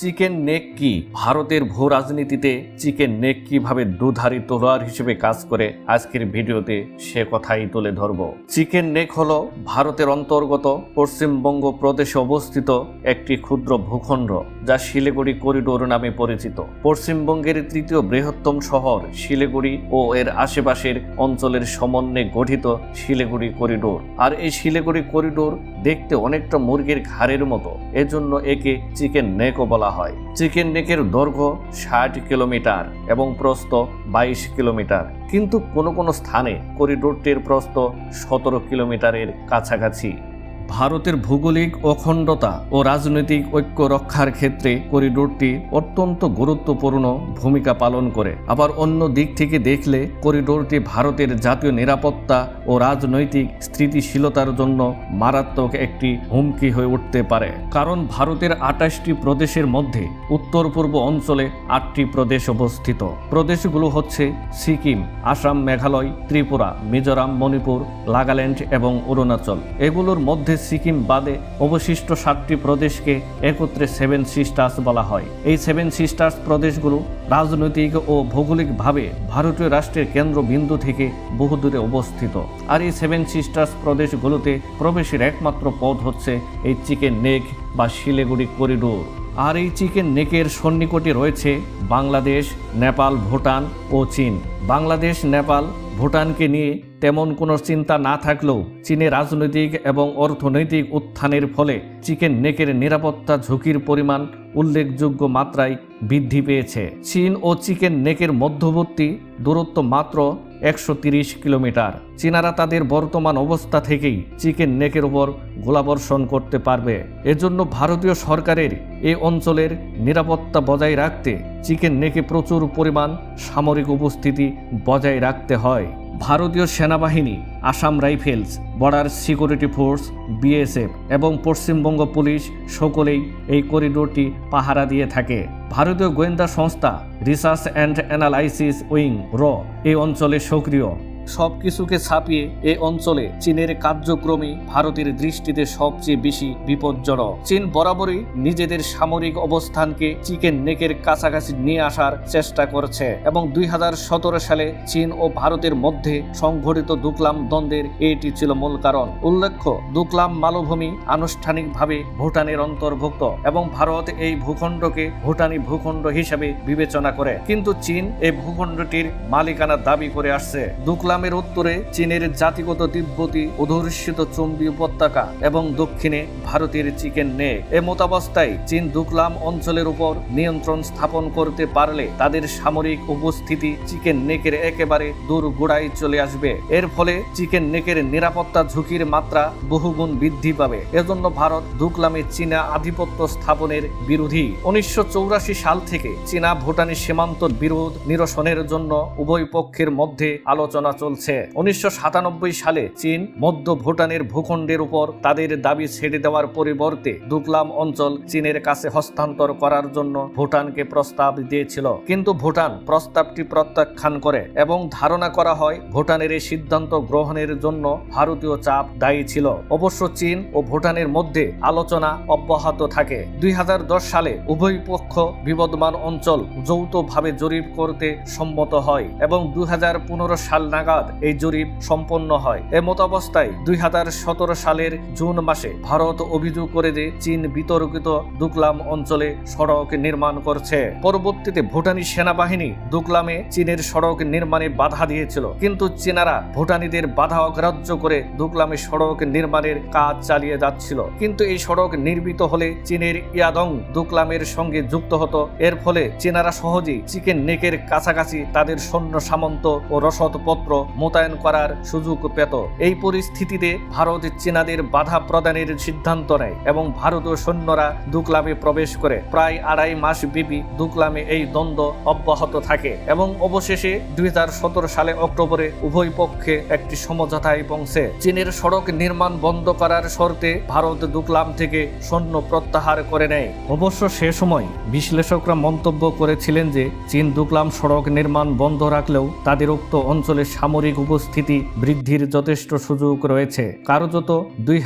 Chicken neck কি? ভারতের ভূ রাজনীতিতে চিকেন নেক কীভাবে দুধারী তলোয়ার হিসেবে কাজ করে, আজকের ভিডিওতে সে কথাই তুলে ধরব। চিকেন নেক হল ভারতের অন্তর্গত পশ্চিমবঙ্গ প্রদেশে অবস্থিত একটি ক্ষুদ্র ভূখণ্ড, যা শিলিগুড়ি করিডোর নামে পরিচিত। পশ্চিমবঙ্গের তৃতীয় বৃহত্তম শহর শিলিগুড়ি ও এর আশেপাশের অঞ্চলের সমন্বয়ে গঠিত শিলিগুড়ি করিডোর। আর এই শিলিগুড়ি করিডোর দেখতে অনেকটা মুরগির ঘাড়ের মতো, এজন্য একে চিকেন নেকও বলা হয়। চিকেন নেকের দৈর্ঘ্য ষাট কিলোমিটার এবং প্রস্থ বাইশ কিলোমিটার। কিন্তু কোনো কোনো স্থানে করিডোরটির প্রস্থ সতেরো কিলোমিটারের কাছাকাছি। ভারতের ভৌগোলিক অখণ্ডতা ও রাজনৈতিক ঐক্য রক্ষার ক্ষেত্রে করিডোরটি অত্যন্ত গুরুত্বপূর্ণ ভূমিকা পালন করে। আবার অন্য দিক থেকে দেখলে, করিডোরটি ভারতের জাতীয় নিরাপত্তা ও রাজনৈতিক স্থিতিশীলতার জন্য মারাত্মক একটি হুমকি হয়ে উঠতে পারে। কারণ ভারতের আঠাশটি প্রদেশের মধ্যে উত্তর পূর্ব অঞ্চলে আটটি প্রদেশ অবস্থিত। প্রদেশগুলো হচ্ছে সিকিম, আসাম, মেঘালয়, ত্রিপুরা, মিজোরাম, মণিপুর, নাগাল্যান্ড এবং অরুণাচল। এগুলোর মধ্যে সিকিম বাদে অবশিষ্ট সাতটি প্রদেশকে একত্রে সেভেন সিস্টার্স বলা হয়। এই সেভেন সিস্টার্স প্রদেশগুলো রাজনৈতিক ও ভৌগোলিকভাবে ভারতীয় রাষ্ট্রের কেন্দ্রবিন্দু থেকে বহুদূরে অবস্থিত। আর এই সেভেন সিস্টার্স প্রদেশগুলোতে প্রবেশের একমাত্র পথ হচ্ছে এই চিকেন নেক বা শিলিগুড়ি করিডোর। আর এই চিকেন নেকের সন্নিকটে রয়েছে বাংলাদেশ, নেপাল, ভুটান ও চীন। বাংলাদেশ, নেপাল, ভুটানকে নিয়ে তেমন কোনো চিন্তা না থাকলেও চীনের রাজনৈতিক এবং অর্থনৈতিক উত্থানের ফলে চিকেন নেকের নিরাপত্তা ঝুঁকির পরিমাণ উল্লেখযোগ্য মাত্রায় বৃদ্ধি পেয়েছে। চীন ও চিকেন নেকের মধ্যবর্তী দূরত্ব মাত্র একশো তিরিশ কিলোমিটার। চীনারা তাদের বর্তমান অবস্থা থেকেই চিকেন নেকের উপর গোলাবর্ষণ করতে পারবে। এজন্য ভারতীয় সরকারের এই অঞ্চলের নিরাপত্তা বজায় রাখতে চিকেন নেকে প্রচুর পরিমাণ সামরিক উপস্থিতি বজায় রাখতে হয়। ভারতীয় সেনাবাহিনী, Assam rifles, border security force, BSF এবং পশ্চিমবঙ্গ পুলিশ সকলেই এই করিডোরটি পাহারা দিয়ে থাকে। ভারতীয় গোয়েন্দা সংস্থা রিসার্চ অ্যান্ড অ্যানালাইসিস উইং, র এই অঞ্চলে সক্রিয়। সব কিছুকে ছাপিয়ে এ অঞ্চলে চীনের কার্যক্রমে ভারতের দৃষ্টিতে সবচেয়ে বেশি বিপজ্জনক। চীন বরাবরই নিজেদের সামরিক অবস্থানকে চিকেন নেকের কাছাকাছি নিয়ে আসার চেষ্টা করছে এবং দুই হাজার সতেরো সালে চীন ও ভারতের মধ্যে সংঘটিত দুকলাম দ্বন্দ্বের এটি ছিল মূল কারণ। উল্লেখ্য, দুকলাম মালভূমি আনুষ্ঠানিকভাবে ভুটানের অন্তর্ভুক্ত এবং ভারত এই ভূখণ্ডকে ভুটানি ভূখণ্ড হিসেবে বিবেচনা করে। কিন্তু চীন এই ভূখণ্ডটির মালিকানা দাবি করে আসছে। দুকলামের উত্তরে চীনের জাতিগত তিব্বতী অধূষিত চুম্বী উপত্যকা এবং দক্ষিণে ভারতের চিকেন নে। এ মতাবস্থায় চীন দুকলাম অঞ্চলের উপর নিয়ন্ত্রণ স্থাপন করতে পারলে তাদের সামরিক উপস্থিতি চিকেন নেকের একেবারে দূর গোড়ায় চলে আসবে। এর ফলে চিকেন নেকের নিরাপত্তা ঝুঁকির মাত্রা বহুগুণ বৃদ্ধি পাবে। এজন্য ভারত দুকলামে চীনা আধিপত্য স্থাপনের বিরোধী। উনিশশো সাল থেকে চীনা ভুটানি সীমান্ত বিরোধ নিরসনের জন্য উভয় পক্ষের মধ্যে আলোচনা চলছে। উনিশশো সাতানব্বই সালে চীন মধ্য ভুটানের ভূখণ্ডের উপর তাদের দাবি ছেড়ে দেওয়ার পরিবর্তে দুকলাম অঞ্চল চীনের কাছে হস্তান্তর করার জন্য ভুটানকে প্রস্তাব দিয়েছিল। কিন্তু ভুটান প্রস্তাবটি প্রত্যাখ্যান করে এবং ধারণা করা হয়, ভুটানের এই সিদ্ধান্ত গ্রহণের জন্য ভারতীয় চাপ দায়ী ছিল। অবশ্য চীন ও ভুটানের মধ্যে আলোচনা অব্যাহত থাকে। দুই হাজার দশ সালে উভয় পক্ষ বিবদমান অঞ্চল যৌথভাবে জরিপ করতে সম্মত হয় এবং দুই হাজার পনেরো সাল নাগাদ এই জরিপ সম্পন্ন হয়। এ মতাবস্থায় দুই সালের জুন মাসে ভারত অভিযোগ করে যে চীন বিতর্কিত দুকলাম অঞ্চলে সড়ক নির্মাণ করছে। পরবর্তীতে ভুটানি সেনাবাহিনী দুকলামে চীনের সড়ক নির্মাণে বাধা দিয়েছিল। কিন্তু চীনারা ভুটানিদের বাধা অগ্রাহ্য করে দুকলামে সড়ক নির্মাণের কাজ চালিয়ে যাচ্ছিল। কিন্তু এই সড়ক নির্মিত হলে চীনের ইয়াদং দুকলামের সঙ্গে যুক্ত হতো। এর ফলে চীনারা সহজেই চিকেন নেকের কাছাকাছি তাদের সৈন্য সামন্ত ও রসদপত্র মোতায়েন করার সুযোগ পেত। এই পরিস্থিতিতে ভারত চীনাদের বাধা প্রদানের সিদ্ধান্ত নেয় এবং ভারতীয় সৈন্যরা দুকলামে প্রবেশ করে। প্রায় আড়াই মাস ব্যাপী দুকলামে এই দ্বন্দ্ব অব্যাহত থাকে এবং অবশেষে দুই সালে অক্টোবরে উভয় পক্ষে একটি সমঝোতায় পৌঁছে। চীনের সড়ক নির্মাণ বন্ধ করার শর্তে ভারত দুকলাম থেকে সৈন্য প্রত্যাহার করে নেয়। অবশ্য সে সময় বিশ্লেষকরা মন্তব্য করেছিলেন যে, চীন দুকলাম সড়ক নির্মাণ বন্ধ রাখলেও তাদের উক্ত সামরিক সামরিক উপস্থিতি বৃদ্ধির যথেষ্ট সুযোগ রয়েছে। কারণত দুই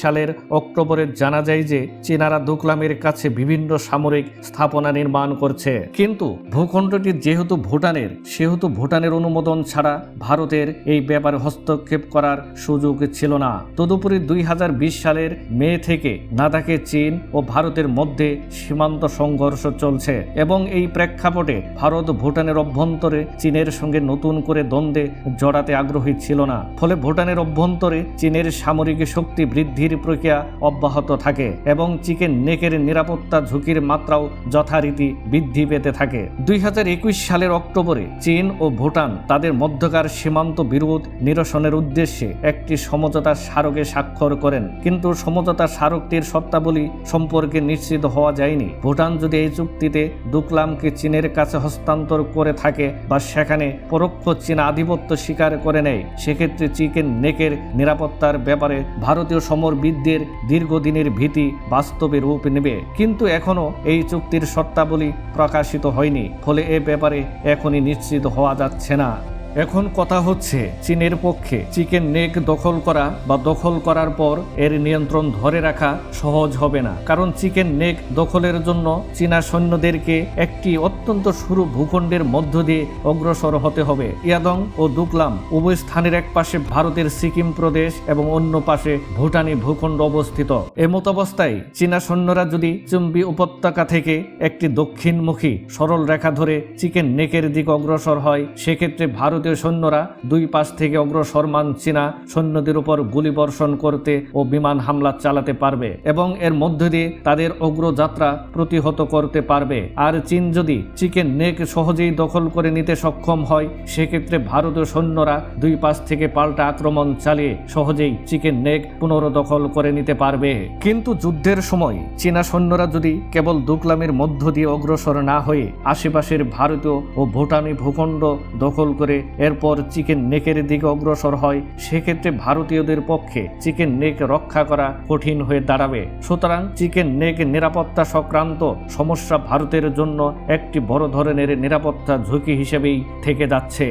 সালের অক্টোবরে জানা যায় যে চীনারা দোকলামের কাছে বিভিন্ন সামরিক স্থাপনা নির্মাণ করছে। কিন্তু ভূখণ্ডটি যেহেতু ভুটানের, সেহেতু ভুটানের অনুমোদন ছাড়া ভারতের এই ব্যাপারে হস্তক্ষেপ করার সুযোগ ছিল না। তদুপরি দুই হাজার বিশ সালের মে থেকে নাদাকে চীন ও ভারতের মধ্যে সীমান্ত সংঘর্ষ চলছে এবং এই প্রেক্ষাপটে ভারত ভুটানের অভ্যন্তরে চীনের সঙ্গে নতুন করে দ্বন্দ্বে জড়াতে আগ্রহী ছিল না। ফলে ভুটানের অভ্যন্তরে চীনের সামরিক শক্তি বৃদ্ধির প্রক্রিয়া অব্যাহত থাকে এবং চিকেন নেকের নিরাপত্তা ঝুঁকির মাত্রাও যথারীতি বৃদ্ধি পেতে থাকে। দুই হাজার একুশ সালের অক্টোবরে চীন ও ভুটান তাদের মধ্যকার সীমান্ত বিরোধ নিরসনের উদ্দেশ্যে একটি সমঝোতা স্মারকে স্বাক্ষর করেন। কিন্তু সমঝোতা স্মারকটির সত্তাবলী সম্পর্কে নিশ্চিত হওয়া যায়নি। ভুটান যদি এই চুক্তিতে দুকলামকে চীনের কাছে হস্তান্তর করে থাকে বা সেখানে পরোক্ষ চীনা আধিপত্য স্বীকার করে নেয়। সেক্ষেত্রে চিকেন নেকের নিরাপত্তার ব্যাপারে ভারতীয় সমরবিদদের দীর্ঘদিনের ভীতি বাস্তবে রূপ নেবে। কিন্তু এখনও এই চুক্তির শর্তাবলী প্রকাশিত হয়নি, ফলে এ ব্যাপারে এখনই নিশ্চিত হওয়া যাচ্ছে না। এখন কথা হচ্ছে চীনের পক্ষে চিকেন নেক দখল করা বা দখল করার পর এর নিয়ন্ত্রণ ধরে রাখা সহজ হবে না। কারণ চিকেন নেক দখলের জন্য চীনা সৈন্যদেরকে একটি অত্যন্ত সরু ভূখণ্ডের মধ্য দিয়ে অগ্রসর হতে হবে। ইয়াদং ও দুকলাম উভয় স্থানের এক পাশে ভারতের সিকিম প্রদেশ এবং অন্য পাশে ভুটানি ভূখণ্ড অবস্থিত। এমতাবস্থায় চীনা সৈন্যরা যদি চুম্বি উপত্যকা থেকে একটি দক্ষিণমুখী সরল রেখা ধরে চিকেন নেকের দিকে অগ্রসর হয়, সেক্ষেত্রে ভারতীয় সৈন্যরা দুই পাশ থেকে অগ্রসরমান চীনা সৈন্যদের উপর গুলি বর্ষণ করতে ও বিমান হামলা চালাতে পারবে এবং এর মধ্য দিয়ে তাদের অগ্রযাত্রা প্রতিহত করতে পারবে। আর চীন যদি চিকেন নেক সহজেই দখল করে নিতে সক্ষম হয়, সেক্ষেত্রে ভারতীয় সৈন্যরা দুই পাশ থেকে পাল্টা আক্রমণ চালিয়ে সহজেই চিকেন নেক পুনরদখল করে নিতে পারবে। কিন্তু যুদ্ধের সময় চীনা সৈন্যরা যদি কেবল দুকলামের মধ্য দিয়ে অগ্রসর না হয়ে আশেপাশের ভারতীয় ও ভুটানি ভূখণ্ড দখল করে এরপর চিকেন নেকের দিকে অগ্রসর হয়, সেক্ষেত্রে ভারতীয়দের পক্ষে চিকেন নেক রক্ষা করা কঠিন হয়ে দাঁড়াবে। সুতরাং চিকেন নেক নিরাপত্তা সংক্রান্ত সমস্যা ভারতের জন্য একটি বড় ধরনের নিরাপত্তা ঝুঁকি হিসেবেই থেকে যাচ্ছে।